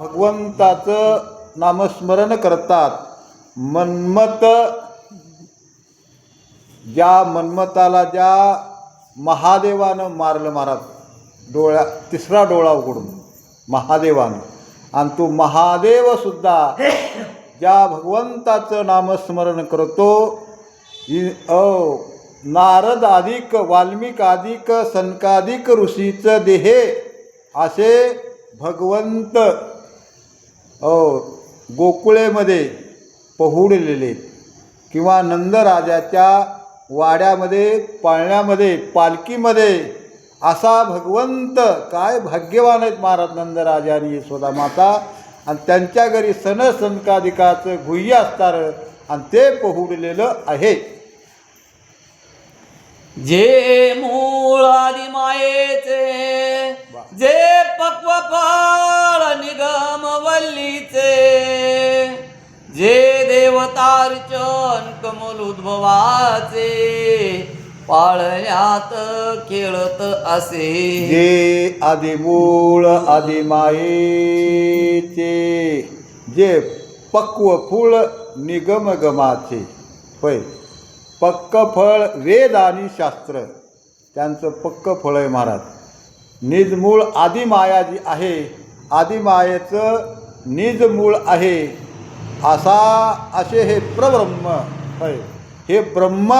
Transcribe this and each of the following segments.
भगवंताचं नामस्मरण करतात. मन्मत ज्या मन्मताला ज्या महादेवानं मारलं महाराज डोळ्या तिसरा डोळा उघडून महादेवानं. आणि तो महादेवसुद्धा ज्या भगवंताचं नामस्मरण करतो अ नारद अधिक वाल्मिक अधिक सनकाधिक ऋषीचं देहे असे भगवंत गोकुळेमध्ये पहुडलेले किंवा नंदराजाच्या वाड्यामध्ये पाळण्यामध्ये पालखीमध्ये असा भगवंत काय भाग्यवान आहेत महाराज नंदराजा आणि यशोदा माता. आणि त्यांच्या घरी सन सनकाधिकाचं गुह्य असणारं आणि ते पहुडलेलं आहे. जे मूळ आदि मायेचे जे पक्व फळ निगम वल्लीचे जे देवतार्चन कमल उद्भवाचे पाळण्यात खेळत असे. जे आदिमूळ आदिमायेचे जे पक्व फूळ निगमगमाचे पै पक्क फळ वेद आणि शास्त्र. त्यांचं पक्क फळ आहे महाराज. निजमूळ आदिमाया जी आहे आदिमायेचं निजमूळ आहे. असा असे हे प्रब्रह्म आहे हे ब्रह्म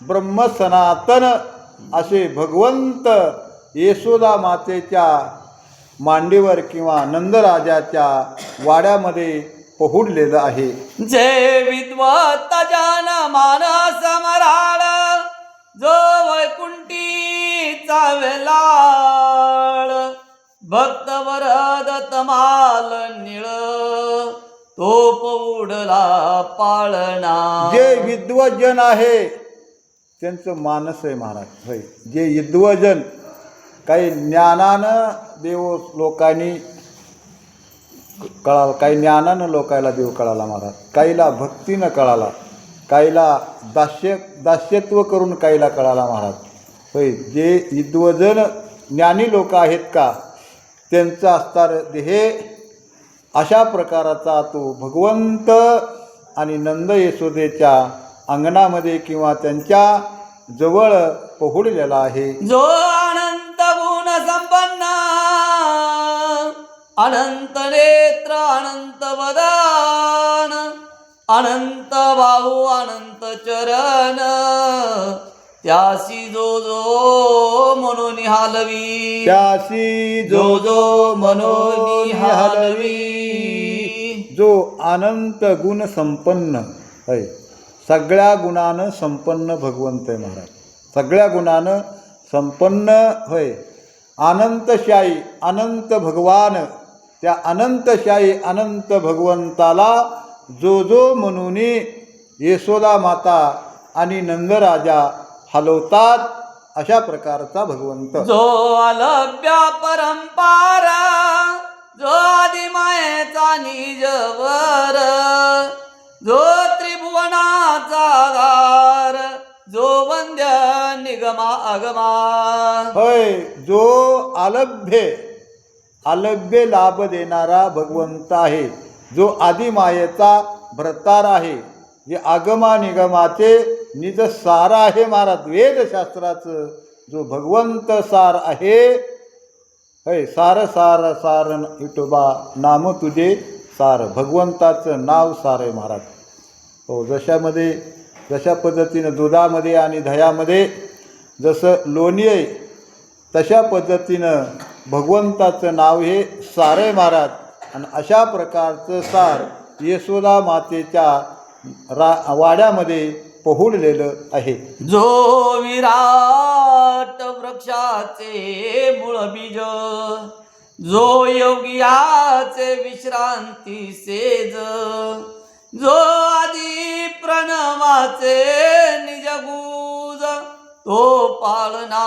ब्रह्म सनातन असे भगवंत येशोदा मातेच्या मांडीवर किंवा नंदराजाच्या वाड्यामध्ये पहुडलेलं आहे. जय विद्वत जन मानस मराळ जो वैकुंठीचा वेलाळ भक्त वरद तमाल निळ तो पौडला पाळणा. जे विद्वजन आहे त्यांचं मानस आहे महाराज. होय. जे विद्वजन काही ज्ञानानं देव लोकांनी कळाला काही ज्ञानानं लोकायला देव कळाला महाराज. काहीला भक्तीनं कळाला. काहीला दास्य दास्यत्व करून काहीला कळाला महाराज. होय जे विद्वजन ज्ञानी लोक आहेत का त्यांचं असणार हे अशा प्रकाराचा तो भगवंत आणि नंद यशोदेच्या अंगणामध्ये किंवा त्यांच्या जवळ पहुडलेला आहे. जो अनंत गुण संपन्न अनंत नेत्र अनंत वदान अनंत बाहू अनंत चरण त्यासी जो जो म्हणून हालवी त्यासी जो जो मनोनी हलवी जो अनंत गुण संपन्न आहे सगळ्या गुणानं संपन्न भगवंत आहे महाराज. सगळ्या गुणानं संपन्न होय अनंतशाही अनंत भगवान त्या अनंतशाही अनंत भगवंताला जो जो म्हणून यशोदा माता आणि नंदराजा हलवतात अशा प्रकारचा भगवंत. जो अलभ्य परंपार जो आदिमायेचा निजवर जो त्रिभुवनाचा दार जो वंद्य निगमा अगमा होय जो अलभ्य अलभ्य लाभ देणारा भगवंत आहे. जो आदिमायेचा भ्रतार आहे. जे आगमा निगमाचे निज सार आहे महाराज. वेदशास्त्राचं जो भगवंत सार आहे हय सार सार सार इटोबा नाम तुझे सार. भगवंताचं नाव सार आहे महाराज. हो जशामध्ये जशा पद्धतीनं दुधामध्ये आणि दह्यामध्ये जसं लोणी आहे तशा पद्धतीनं भगवंताचं नाव हे सारे महाराज आणि अशा प्रकारचं सार यशोदा मातेच्या रा वाड्यामध्ये पहुडलेलं आहे. जो विराट वृक्षाचे मूळ बीज जो योगियाचे विश्रांती सेज जो आदी प्रणवाचे निजगूज तो पाळना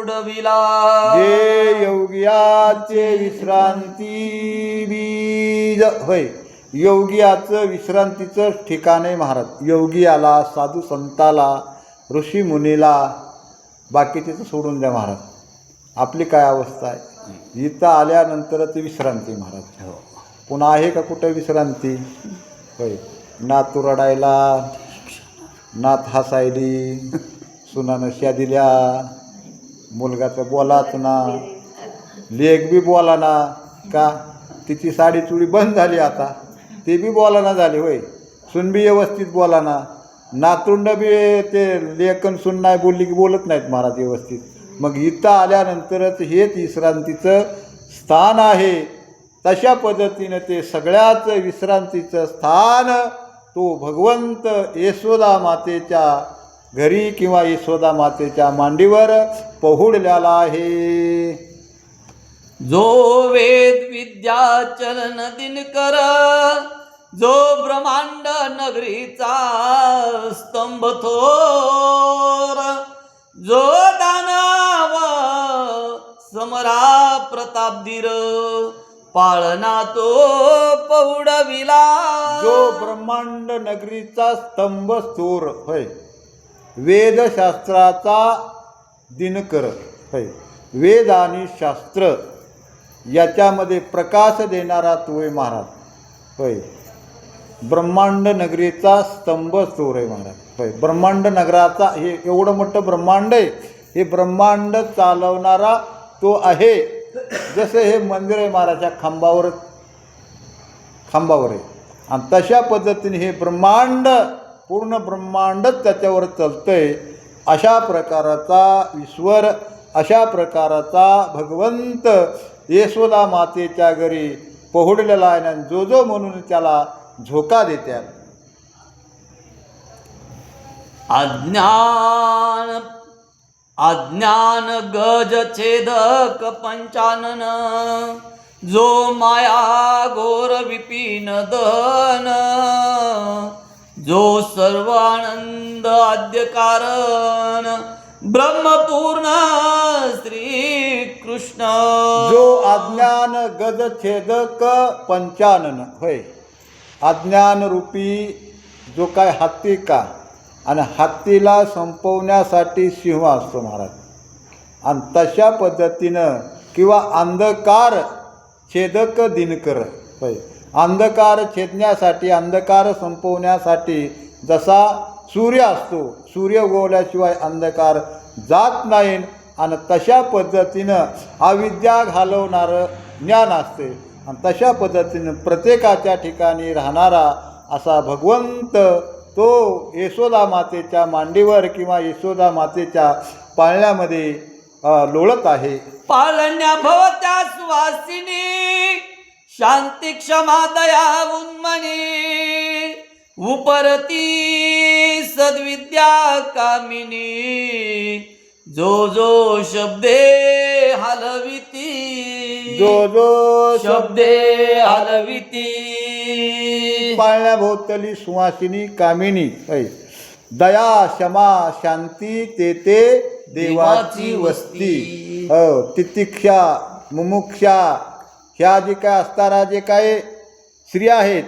पौडविला जे योगियाचे विश्रांती बीज. होय योगियाचं विश्रांतीचं ठिकाण आहे महाराज. योगियाला साधू संताला ऋषी मुनीला बाकीचे तर सोडून द्या महाराज. आपली काय अवस्था आहे? विश्रांती इथं आल्यानंतरच विश्रांती महाराज. हो. पुन्हा आहे का कुठं विश्रांती? होय नात तू रडायला नात हसायली सुनानं शा मुलगा मुलगाचं बोलाच ना. लेख बी बोला ना. का? तिची साडी चुडी बंद झाली आता. ते बी बोला ना झाली होय. सुन बी व्यवस्थित बोला ना. नातुंड बी ते लेखन सुन नाही बोलली की बोलत नाहीत महाराज व्यवस्थित. मग इथं आल्यानंतरच हेच विश्रांतीचं स्थान आहे. तशा पद्धतीनं ते सगळ्याच विश्रांतीचं स्थान तो भगवंत यशोदा मातेच्या घरी किंवा यशोदा मातेच्या मांडीवर पहुडलेला आहे. जो वेद विद्या चलन दिनकर जो ब्रह्मांड नगरीचा स्तंभ थोर जो दानव समरा प्रतापधीर पाळना तो पौडविला जो ब्रह्मांड नगरीचा स्तंभ स्थूर होय. वेदशास्त्राचा दिनकर होय वेद आणि शास्त्र याच्यामध्ये प्रकाश देणारा तोय महाराज होय ब्रह्मांड नगरीचा स्तंभ चोर आहे महाराज होय ब्रह्मांड नगराचा हे एवढं मोठं ब्रह्मांड आहे. हे ब्रह्मांड चालवणारा तो आहे. जसं हे मंदिर आहे महाराजच्या खांबावर खांबावर आहे. आणि तशा पद्धतीने हे ब्रह्मांड पूर्ण ब्रह्मांडच त्याच्यावर आहे अशा प्रकाराचा ईश्वर अशा प्रकाराचा भगवंत येसोला मातेच्या घरी पोहडलेला आहे आणि जो जो म्हणून त्याला झोका देत्या अज्ञान अज्ञान गज छेदक पंचानन जो माया घोर विपिन दहन जो सर्वानंद आद्य कारण ब्रह्मपूर्ण श्री कृष्ण। जो अज्ञान गज छेदक पंचानन होय. अज्ञानरूपी जो काय हत्ती का? आणि हत्तीला संपवण्यासाठी सिंह असतो महाराज. आणि तशा पद्धतीनं किंवा अंधकार छेदक दिनकर होय. अंधकार छेदण्यासाठी अंधकार संपवण्यासाठी जसा सूर्य असतो सूर्य उगवल्याशिवाय अंधकार जात नाही आणि तशा पद्धतीनं अविद्या घालवणारं ज्ञान असते. आणि तशा पद्धतीनं प्रत्येकाच्या ठिकाणी राहणारा असा भगवंत तो यशोदा मातेच्या मांडीवर किंवा यशोदा मातेच्या पाळण्यामध्ये लोळत आहे. पाळण्या भवत्या सुवासिनी शांती क्षमा दया उन्मनी उपरती सद्विद्या कामिनी जो जो शब्दे हलविती जो जो शब्दे हलविती. पाळण्याभोवतली सुवासिनी कामिनी ऐ दया क्षमा शांती तेथे देवाची वस्ती. हो तितिक्षा मुमुक्षा ह्या जे काय असताना जे काय स्त्रिया आहेत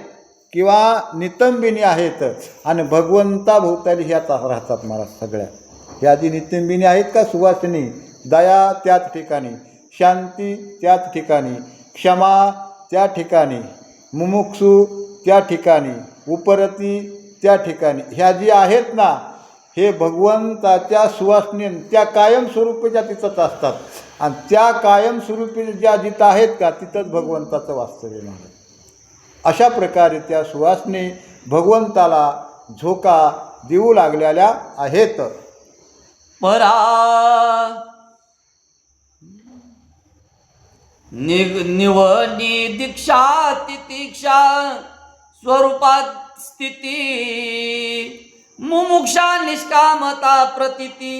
किंवा नितंबिनी आहेत आणि भगवंता भोवताली ह्याच राहतात मला सगळ्या. ह्या जी नितंबिनी आहेत का सुवासिनी दया त्याच ठिकाणी शांती त्याच ठिकाणी क्षमा त्या ठिकाणी मुमुक्षू त्या ठिकाणी उपरती त्या ठिकाणी. ह्या जी आहेत ना हे भगवंताच्या सुवासने त्या कायमस्वरूपीच्या तिथंच असतात. आणि त्या कायमस्वरूपी ज्या जिथं आहेत का तिथंच भगवंताचं वास्तव्य आहे अशा प्रकारे त्या सुवासनी भगवंताला झोका देऊ लागलेल्या आहेत. परा नि निवनी दीक्षा तितिक्षा स्वरूपात स्थिती मुमुक्षा निष्कामता प्रतिती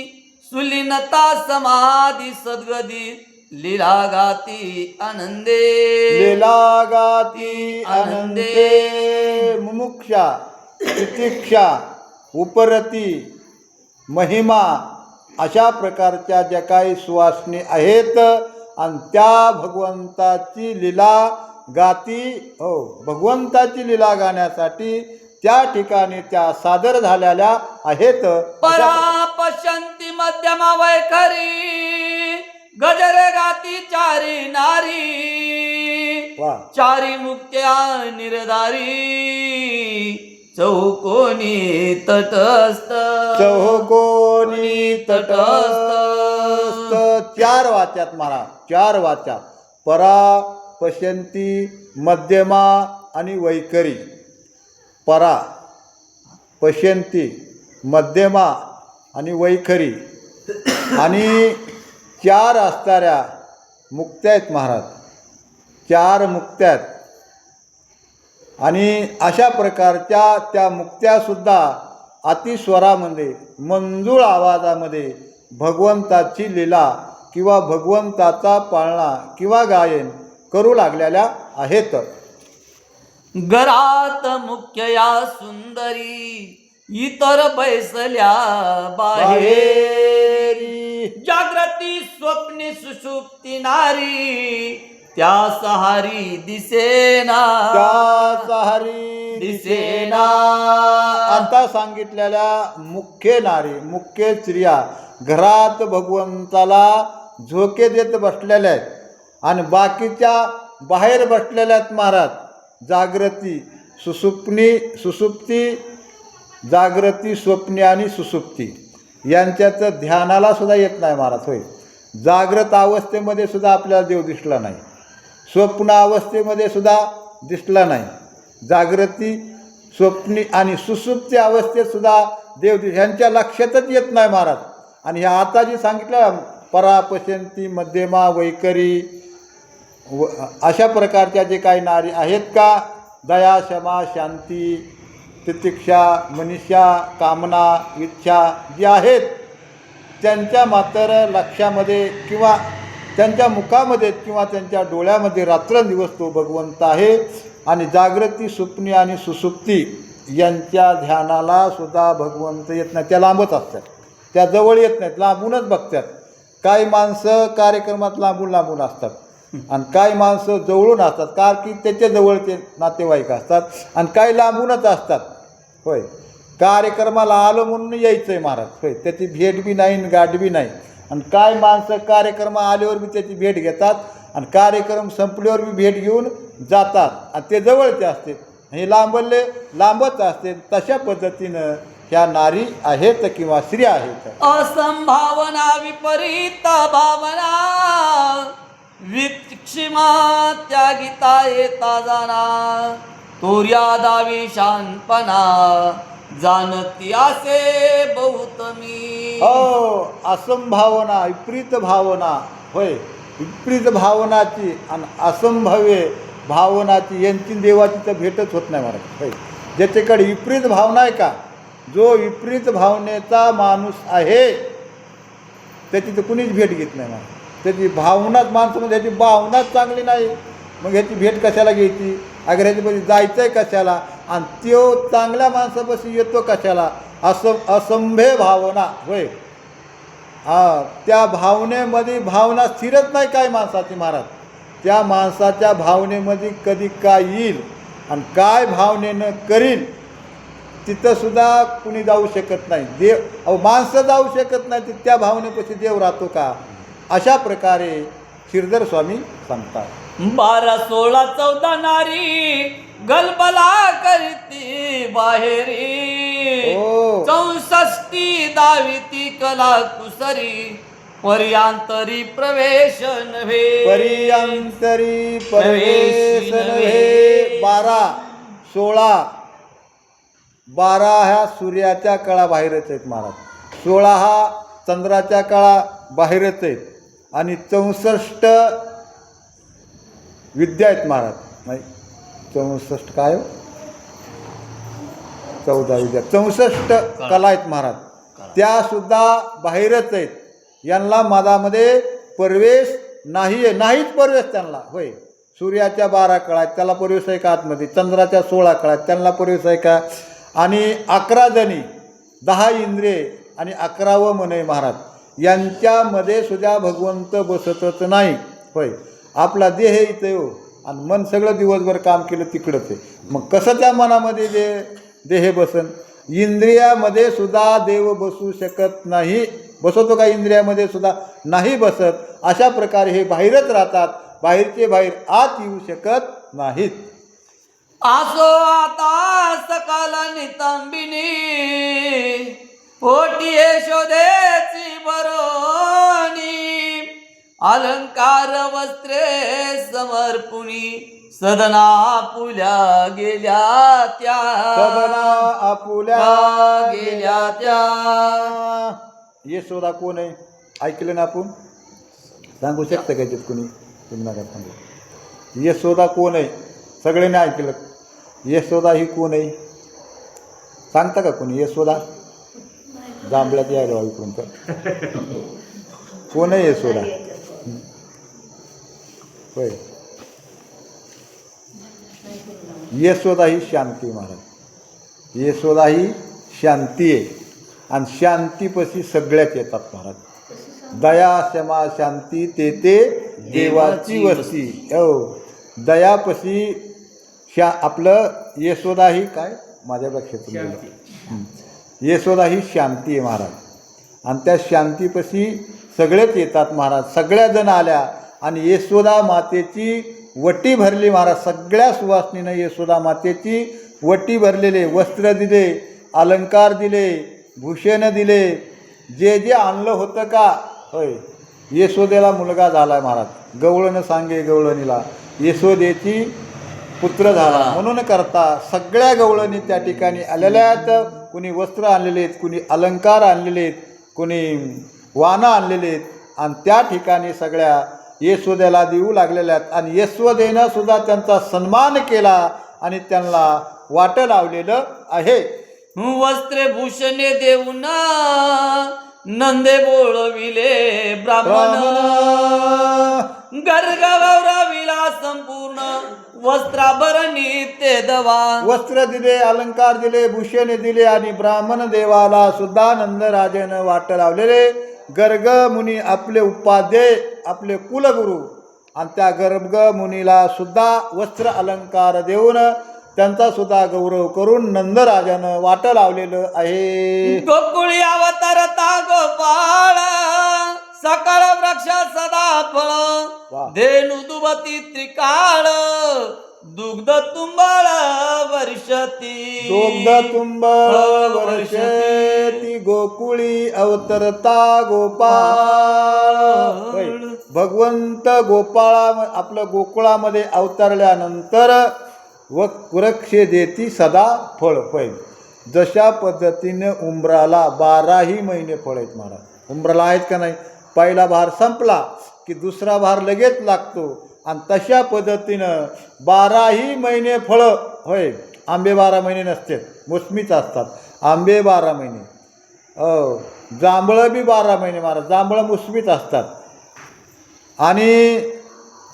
सुलीनता समाधी सद्गदी लीला गाती आनंदे लेलागाती आनंदे मुमुक्षा तितिक्षा उपरती महिमा अशा प्रकारच्या ज्या काही सुवासनी आहेत आणि त्या भगवंताची लीला गाती हो भगवंताची लीला गाण्यासाठी त्या ठिकाणी त्या सादर झालेल्या आहेत. परा पश्यंती मध्यमा वैखरी गजर गाती चारी नारी वा. चारी मुक्त्या निर्धारी चौकोनी तटस्थ. चौकोनी तटस्थ. चार वाच्यात मारा चार वाच्या परा पश्यंती मध्यमा आणि वैखरी. परा पश्यंती मध्यमा आणि वैखरी. आणि चार असणाऱ्या मुक्त्या आहेत महाराज. चार मुक्त्या आहेत. आणि अशा प्रकारच्या त्या मुक्त्यासुद्धा अतिस्वरामध्ये मंजूळ आवाजामध्ये भगवंताची लीला किंवा भगवंताचा पाळणा किंवा गायन करू लागलेल्या आहेत. घरात मुख्य या सुंदरी इतर बैसल्या बाहेर. जागृती स्वप्नी सुषुप्ती नारी त्या सहारी दिसेना. त्या सहारी दिसेना. आता सांगितलेल्या मुख्य नारी मुख्य स्त्रिया घरात भगवंताला झोके देत बसलेल्या आहेत. आणि बाकीच्या बाहेर बसलेल्या आहेत महाराज. जागृती सुसुप्नी सुसुप्ती जागृती स्वप्ने आणि सुसुप्ती. यांच्याचं ध्यानाला सुद्धा येत नाही महाराज होय. जागृत अवस्थेमध्ये सुद्धा आपल्याला देव दिसला नाही. स्वप्न अवस्थेमध्ये सुद्धा दिसला नाही. जागृती स्वप्नी आणि सुसुप्ती अवस्थेत सुद्धा देव दिस ह्यांच्या लक्षातच येत नाही महाराज. आणि ह्या आता जे सांगितलं परापशंती मध्यमा वैकरी व अशा प्रकारच्या जे काही नारी आहेत का? दया क्षमा शांती तितिक्षा मनीषा कामना इच्छा जी आहेत त्यांच्या मात्र लक्षामध्ये किंवा त्यांच्या मुखामध्ये किंवा त्यांच्या डोळ्यामध्ये रात्रंदिवस तो भगवंत आहे. आणि जागृती सुप्नी आणि सुसुप्ती यांच्या ध्यानाला सुद्धा भगवंत येत नाही. त्या लांबत असतात. त्या जवळ येत नाहीत. लांबूनच बघतात. काही माणसं कार्यक्रमात लांबून लांबून असतात. आणि काही माणसं जवळून असतात का की त्याच्या जवळचे नातेवाईक असतात आणि काही लांबूनच असतात. होय. कार्यक्रमाला आलो म्हणून यायचं आहे महाराज. होय. त्याची भेट बी नाही आणि गाठ बी नाही. आणि काय माणसं कार्यक्रम आल्यावर बी त्याची भेट घेतात आणि कार्यक्रम संपल्यावर बी भेट घेऊन जातात. आणि ते जवळचे असते हे लांबले लांबच असते तशा पद्धतीनं ह्या नारी आहेत किंवा स्त्री आहेत. असंभावना विपरीत भावना. विक्षिमा त्यागिता येता जाना तोर्या दावी शानपणा. जाणती असे बहुत मी. हो असंभावना विपरीत भावना. होय विपरीत भावनाची आणि असंभव्य भावनाची यांची देवाची तर भेटच होत नाही महाराज होय ज्याच्याकडे विपरीत भावना आहे का? जो विपरीत भावनेचा माणूस आहे त्याची तर कुणीच भेट घेत नाही महाराज त्याची भावनाच माणसं म्हणजे ह्याची भावनाच चांगली नाही. मग ह्याची भेट कशाला घ्यायची? अगर ह्याच्यापाशी जायचं आहे कशाला? आणि तो चांगल्या माणसापाशी येतो कशाला? असं असंभ्य भावना होय. हा त्या भावनेमध्ये भावना स्थिरच नाही काय माणसाची महाराज? त्या माणसाच्या भावनेमध्ये कधी काय येईल आणि काय भावनेनं करील तिथंसुद्धा कुणी जाऊ शकत नाही. देव अहो माणसं जाऊ शकत नाही तर त्या भावनेपाशी देव राहतो का? अशा प्रकारे शिरदर स्वामी सांगतात. बारा सोळा चौदा नारी गलबला करती बाहेरी. हो. चौसष्टी दाविती कला कुसरी पर्यांतरी प्रवेश नव्हे परियांतरी प्रवेश नव्हे बारा सोळा बारा ह्या सूर्याच्या कळा बाहेरच आहेत महाराज. सोळा हा चंद्राच्या कळा बाहेरच आहेत. आणि चौसष्ट विद्या आहेत महाराज. नाही चौसष्ट काय हो? चौदा विद्या चौसष्ट कला आहेत महाराज. त्या सुद्धा बाहेरच आहेत. यांना मधामध्ये प्रवेश नाही आहे. नाहीच प्रवेश त्यांना. होय. सूर्याच्या बारा कळा आहेत त्याला प्रवेश आहे का आतमध्ये? चंद्राच्या सोळा कळा आहेत त्यांना प्रवेश आहे का? आणि अकरा जणी दहा इंद्रिये आणि अकरावं मन आहे महाराज. यांच्यामध्ये सुद्धा भगवंत बसतच नाही. होय. आपला देह इथं येऊ. आणि मन सगळं दिवसभर काम केलं तिकडंच आहे. मग कसं त्या मनामध्ये जे देह बसन? इंद्रियामध्ये सुद्धा देव बसू शकत नाही. बसवतो का इंद्रियामध्ये सुद्धा? नाही बसत. अशा प्रकारे हे बाहेरच राहतात. बाहेरचे बाहेर आत येऊ शकत नाहीत. आसो आता सकाल नितंबिनी. पोटी यशोदेची बरोनी अलंकार वस्त्रे समर्पुणी सदना पुल्या गेल्या त्या. सदना आपुल्या गेल्या त्या. यशोदा कोण आहे? ऐकलं ना आपण? सांगू शकतं का याच्यात कोणी? तुम्ही नका सांगू. यशोदा कोण आहे? सगळ्यांनी ऐकलं. यशोदा ही कोण आहे? सांगता का कोणी? यशोदा जांभळ्यात यायला इकडून तर. कोण आहे यशोदा होय. यशोदा ही शांती महाराज. यशोदा ही शांती आहे. आणि शांतीपशी सगळ्यात येतात महाराज. दया क्षमा शांती ते ते देवाची वस्ती. हो. दयापशी शा आपलं यशोदा ही काय माझ्या लक्षात. यशोदा ही शांती आहे महाराज. आणि त्या शांतीपशी सगळेच येतात महाराज. सगळ्या जण आल्या आणि यशोदा मातेची वटी भरली महाराज. सगळ्या सुवासनीनं यशोदा मातेची वटी भरलेले वस्त्र दिले अलंकार दिले भूषण दिले. जे जे आणलं होतं का? होय. यशोदेला मुलगा झाला महाराज. गवळण सांगे गवळणीला. यशोदेची पुत्र झाला. म्हणून करता सगळ्या गवळणी त्या ठिकाणी आलेल्या आहेत. कुणी वस्त्र आणलेले आहेत कुणी अलंकार आणलेले आहेत कुणी वानं आणलेले आहेत आणि त्या ठिकाणी सगळ्या यशोदेला देऊ लागलेल्या आहेत आणि यशोदेनं सुद्धा त्यांचा सन्मान केला आणि त्यांना वाट लावलेलं आहे. वस्त्रे भूषणे देऊन नंदे बोळविले ब्राह्मण. गर्गवरविला संपूर्ण वस्त्राभरणी ते दवा. वस्त्र दिले अलंकार दिले भूषणे दिले आणि ब्राह्मण देवाला सुद्धा नंदराजेनं वाट लावलेले. गर्ग मुनी आपले उपाध्ये आपले कुलगुरू. आणि त्या गर्ग मुनीला सुद्धा वस्त्र अलंकार देऊन त्यांचा सुद्धा गौरव करून नंदराजानं वाट लावलेलं आहे. गोकुळी अवतारता गोपाळ. सकाळ वृक्ष सदा फळ. धेनु दुबती त्रिकाळ दुग्ध तुंबाळ वर्षती. दोग्ध तुंबळ वर्षेती गोकुळी अवतरता गोपाळ. भगवंत गोपाळा आपलं गोकुळामध्ये अवतरल्यानंतर व वृक्ष देती सदा फळ होय. जशा पद्धतीने उंबराला बाराही महिने फळ आहेत महाराज. उंबराला आहेत का नाही? पहिला भार संपला की दुसरा भार लगेच लागतो. आणि तशा पद्धतीनं बाराही महिने फळं होय आंबे बारा महिने नसतात मोसमीच असतात. आंबे बारा महिने. हो जांभळं बी बारा महिने मारा जांभळं मोसमीच असतात. आणि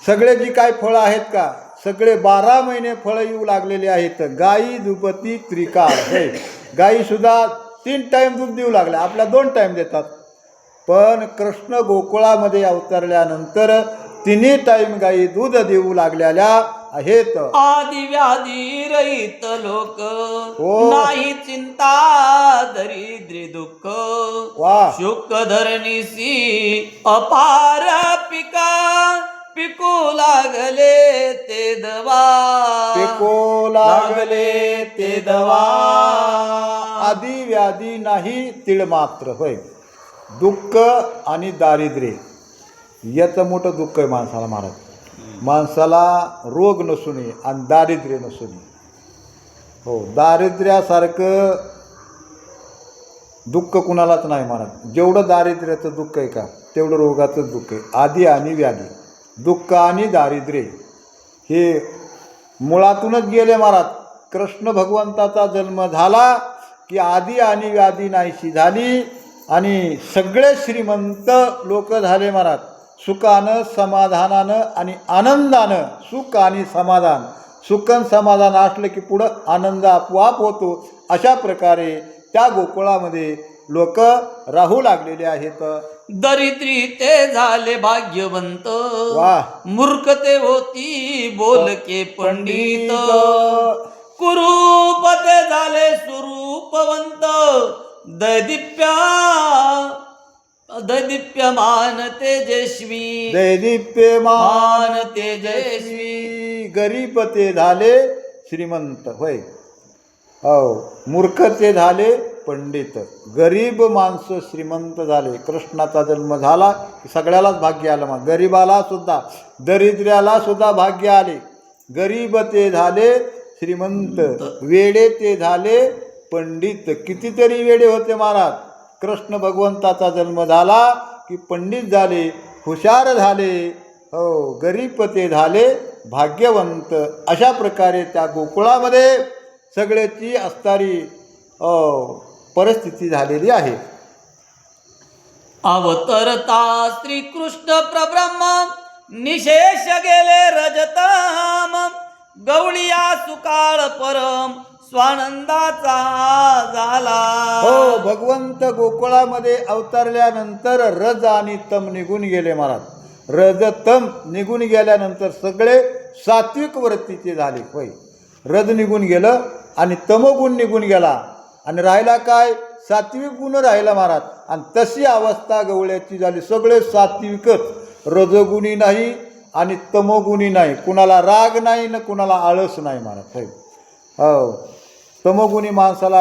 सगळे जी काय फळं आहेत का सगळे बारा महिने फळं येऊ लागलेले आहेत. गाई दुपती त्रिकाळ हे गाईसुद्धा तीन टाईम दूध देऊ लागल्या. आपल्या दोन टाईम देतात. पण कृष्ण गोकुळामध्ये अवतरल्यानंतर तिन्ही टाईम गाई दूध देऊ लागलेल्या आहेत. आदि व्याधी रहित लोक. हो. नाही चिंता दरिद्री दुःख. वा. शुक धरणीसी अपार पिका. पिकू लागले ते दवा. पिको लागले ते दवा. आदी व्याधी नाही तिळ मात्र होय. दुःख आणि दारिद्र्य. याचं मोठं दुःख आहे माणसाला महाराज माणसाला रोग नसून आणि दारिद्र्य नसून हो दारिद्र्यासारखं दुःख कुणालाच नाही महाराज जेवढं दारिद्र्याचं दुःख आहे का तेवढं रोगाचं दुःख आहे. आधी आणि व्याधी. दुःख आणि दारिद्र्य हे मुळातूनच गेले महाराज कृष्ण भगवंताचा जन्म झाला की आधी आणि व्याधी नाहीशी झाली. आणि सगळे श्रीमंत लोक झाले महाराज. सुखानं समाधानानं आणि आनंदानं सुख आणि समाधान. सुख आणि समाधान असलं की पुढं आनंद आपोआप होतो. अशा प्रकारे त्या गोकुळामध्ये लोक राहू लागलेले आहेत. दरिद्री ते झाले भाग्यवंत. वा. मूर्ख ते होती बोलके पंडित. पंडित. कुरूप ते झाले स्वरूपवंत दैदिप्या दैदिप्यमान तेजस्वी. दैदिप्यमान मान तेजस्वी. तेजस्वी. गरीब ते झाले श्रीमंत होय. हो मूर्ख ते झाले पंडित. गरीब माणसं श्रीमंत झाले. कृष्णाचा जन्म झाला की सगळ्यालाच भाग्य आलं मग गरीबाला सुद्धा दरिद्र्याला सुद्धा भाग्य आले. गरीब ते झाले श्रीमंत. वेडे ते झाले पंडित कितीतरी वेडे होते महाराज. कृष्ण भगवंताचा जन्म झाला की पंडित झाले हुशार झाले हो गरीब ते झाले भाग्यवंत. अशा प्रकारे त्या गोकुळामध्ये सगळ्याची असणारी परिस्थिती झालेली आहे. अवतरता श्रीकृष्ण प्रब्रह्म निशेष गेले रजताम गवळिया सुकाळ परम स्वानंदाचा झाला. हो भगवंत गोकुळामध्ये अवतरल्यानंतर रज आणि तम निघून गेले महाराज. रज तम निघून गेल्यानंतर सगळे सात्विक वृत्तीचे झाले. होय. रज निघून गेलं आणि तमोगुण निघून गेला. आणि राहिला काय? सात्विक गुण राहिला महाराज. आणि तशी अवस्था गवळ्याची झाली. सगळे सात्विकच. रजगुणी नाही आणि तमोगुणी नाही. कुणाला राग नाही ना कुणाला आळस नाही महाराज. हो. तमोगुणी माणसाला